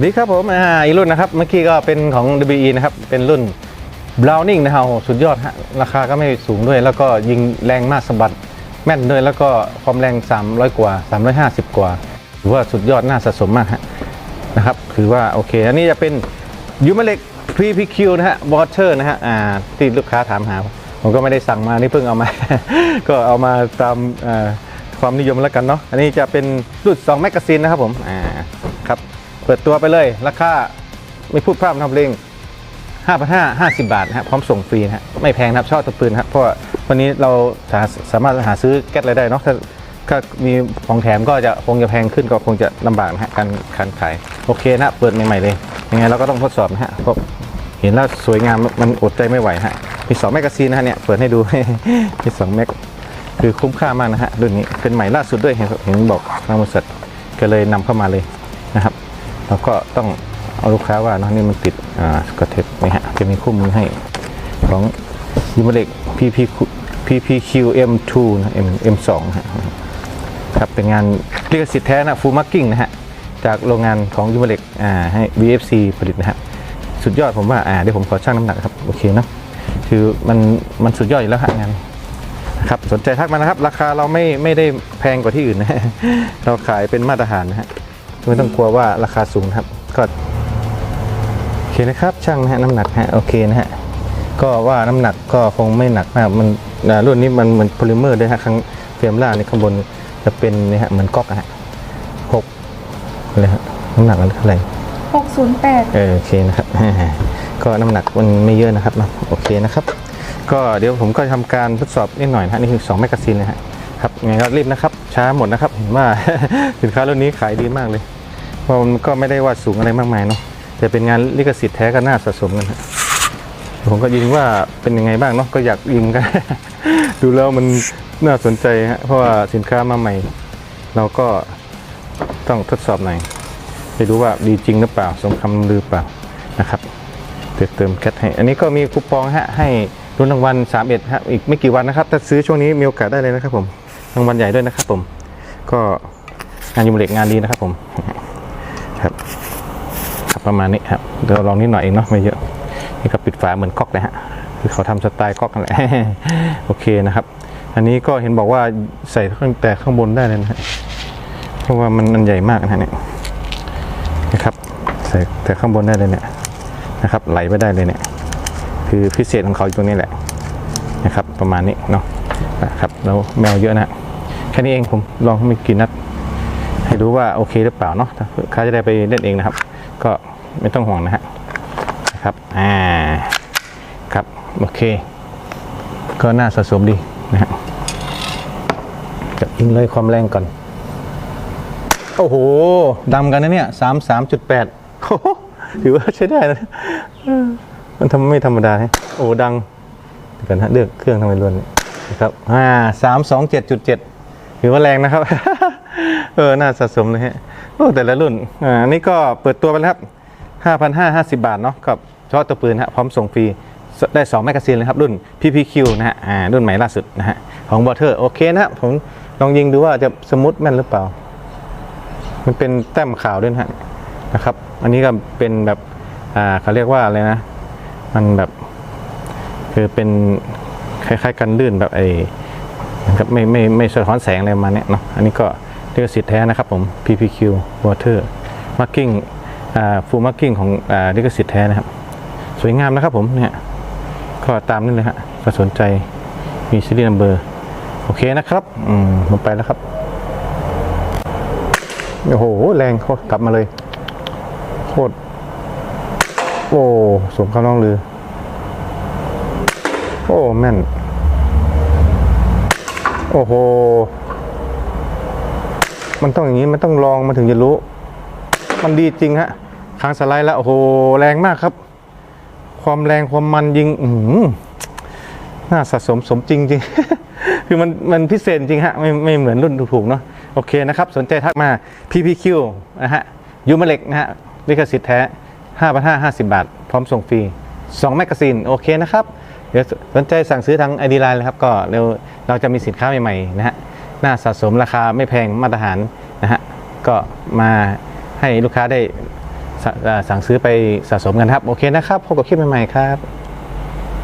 วัสดีครับผมอ่าอีกรุ่นนะครับ เมื่อกี้ก็เป็นของ WE นะครับ เป็นรุ่น Browning นะครับสุดยอดฮะ ราคาก็ไม่สูงด้วย แล้วก็ยิงแรงมากสะบัดแม่นด้วย แล้วก็ความแรง 300 กว่า 350 กว่า ถือว่าสุดยอดน่าสะสมมากฮะนะครับ คือว่าโอเค อันนี้จะเป็นยูมาเล็ก PPQ นะฮะ Water นะฮะอ่าที่ลูกค้าถามหา ผมก็ไม่ได้สั่งมา นี่เพิ่งเอามา ก็เอามาตามความนิยมแล้วกันเนาะ อันนี้จะเป็นรุ่น2แมกกาซีนนะครับผมอ่า เปิดตัวไปเลย ราคาไม่พูดพร่ำทำเพลง5,550 บาทนะฮะพร้อมส่งฟรีนะฮะไม่แพงนะครับชอบตัวปืนครับเพราะว่าวันนี้เราสาสามารถหาซื้อแก๊สอะไรได้เนาะถ้าถ้ามีของแถมก็จะคงจะแพงขึ้นก็คงจะลำบากนะฮะการการขายโอเคนะเปิดใหม่ๆเลยยังไงเราก็ต้องทดสอบนะฮะเพราะเห็นแล้วสวยงามมันอดใจไม่ไหวฮะมี2แมกกาซีนนะฮะเนี่ยเปิดให้ดูมี2แมกคือคุ้มค่ามากนะฮะรุ่นนี้เป็นใหม่ล่าสุดด้วยเห็นเห็นบอกทางบริษัทก็เลยนำเข้ามาเลยนะครับ แล้วก็ต้องเอาลูกค้าว่าเนะนี่มันติดอ่ากระเทปนี่ฮะจะมีคู่มือให้ของยูมาเล็ก PP PPQ M2 นะ M M2 ฮะครับเป็นงานลิขสิทธิ์แท้นะฟูลมาร์กิ้งนะฮะจากโรงงานของยูมาเล็กอ่าให้ VFC ผลิตนะฮะสุดยอดผมว่าอ่าเดี๋ยวผมขอชั่งน้ำหนักครับ โอเคนะคือมันมันสุดยอดอยู่แล้วฮะงานครับสนใจทักมานะครับ ราคาเราไม่ไม่ได้แพงกว่าที่อื่นนะเราขายเป็นมาตรฐานนะฮะ ไม่ต้องกลัวว่าราคาสูงนะครับ ก็โอเคนะครับช่างนะฮะน้ำหนักฮะโอเคนะฮะก็ว่าน้ำหนักก็คงไม่หนักมากมันอ่ารุ่นนี้มันเหมือนโพลิเมอร์ด้วยฮะข้างเฟรมล่างในข้างบนจะเป็นเนี่ยฮะเหมือนก๊อกอะฮะหกอะไรฮะน้ำหนักมันเท่าไหร่608เออโอเคนะครับก็น้ำหนักมันไม่เยอะนะครับเนอะโอเคนะครับ ก็เดี๋ยวผมก็ทำการทดสอบนิดหน่อยนะฮะนี่คือ2แมกกาซีนนะฮะ ครับไงก็รีบนะครับ ช้าหมดนะครับเห็นว่าสินค้ารุ่นนี้ขายดีมากเลยเพราะมันก็ไม่ได้ว่าสูงอะไรมากมายเนาะแต่เป็นงานลิขสิทธิ์แท้ก็น่าสะสมกันฮะผมก็ยิงว่าเป็นยังไงบ้างเนาะก็อยากยิงกัน ดูแล้วมันน่าสนใจฮะเพราะว่าสินค้ามาใหม่ เราก็ต้องทดสอบหน่อยไม่รู้ว่าดีจริงหรือเปล่า สมคำลือเปล่านะครับเติมเติมแคทให้ อันนี้ก็มีคูปองฮะให้รุ่นรางวัล 31ฮะอีกไม่กี่วันนะครับ ถ้าซื้อช่วงนี้มีโอกาสได้เลยนะครับผม รางวัลใหญ่ด้วยนะครับผม ก็งานยูมเล็กงานดีนะครับผม ครับครับประมาณนี้ครับเดี๋ยวลองนิดหน่อยเองเนาะไม่เยอะนี่ก็ปิดฝาเหมือนก๊อกเลยฮะคือเขาทำสไตล์ก๊อกกันแหละโอเคนะครับ อันนี้ก็เห็นบอกว่าใส่ตั้งแต่ข้างบนได้เลยนะฮะเพราะว่ามันมันใหญ่มากนะฮะเนี่ยนะครับ ใส่แต่ข้างบนได้เลยเนี่ยนะครับไหลไปได้เลยเนี่ยคือพิเศษของเขาอยู่ตรงนี้แหละนะครับ ประมาณนี้เนาะ นะครับแล้วแมวเยอะนะแค่นี้เองผมลองไม่กี่นัด ให้รู้ว่าโอเคหรือเปล่าเนาะถ้าจะได้ไปเล่นเองนะครับ ก็ไม่ต้องห่วงนะฮะครับอ่าครับโอเค ก็น่าสะสมดีนะฮะจะยิงเลยความแรงก่อน โอ้โหดำกันนะเนี่ยสามสามจุดแปดถือว่าใช้ได้นะมันทำไม่ธรรมดาฮะโอ้ดังเดี๋ยวกันฮะเลือกเครื่องทำไมล้วนเนี่ย นะครับอ่าสามสองเจ็ดจุดเจ็ดถือว่าแรงนะครับ เออ น่าสะสมเลยฮะ โอ้ แต่ละรุ่น อ่า นี่ก็เปิดตัวไปแล้วครับห้าพันห้าห้าสิบาทเนาะกับเฉพาะตัวปืนฮะ พร้อมส่งฟรี ได้2แมกกาซีนเลยครับ รุ่น PPQ นะฮะ อ่า รุ่นใหม่ล่าสุดนะฮะ ของบอเทอร์ โอเคนะฮะผมลองยิงดูว่าจะสมูทแม่นหรือเปล่า มันเป็นแต้มขาวด้วยนะฮะ นะครับ อันนี้ก็เป็นแบบ อ่าเขาเรียกว่าอะไรนะ มันแบบ คือเป็น คล้ายๆ กันลื่นแบบไอ้กับไม่ไม่ไม่สะท้อนแสงอะไรมาเนี้ยเนาะอันนี้ก็ลิขสิทธิ์แท้นะครับผม PPQ Water Marking อ่า Full Marking ของอ่าลิขสิทธิ์แท้นะครับ สวยงามนะครับผมเนี่ยก็ตามนี้เลยฮะก็สนใจมีซีรีส์นัมเบอร์โอเคนะครับอืมผมไปแล้วครับโอ้โหแรงโคตรกลับมาเลยโคตรโอ้สมคำล่องลือ โอ้แม่น โอ้โห มันต้องอย่างนี้ มันต้องลองมันถึงจะรู้ มันดีจริงฮะค้างสไลด์แล้ว โอ้โห แรงมากครับ ความแรงความมันยิง อืน่าสะสมสมจริงจริง คือมันมันพิเศษจริงฮะ ไม่ไม่เหมือนรุ่นถูกๆเนาะ โอเคนะครับ สนใจทักมา PPQ นะฮะ ยูมาเล็กนะฮะ ลิขสิทธิ์แท้ 5,550 บาท พร้อมส่งฟรี 2 แมกกาซีน โอเคนะครับ เดี๋ยวสนใจสั่งซื้อทางไอดีไลน์เลยครับก็เร็วเราจะมีสินค้าใหม่ๆนะฮะน่าสะสมราคาไม่แพงมาตรฐานนะฮะก็มาให้ลูกค้าได้สั่งซื้อไปสะสมกันครับ โอเคนะครับพบกับคลิปใหม่ๆครับ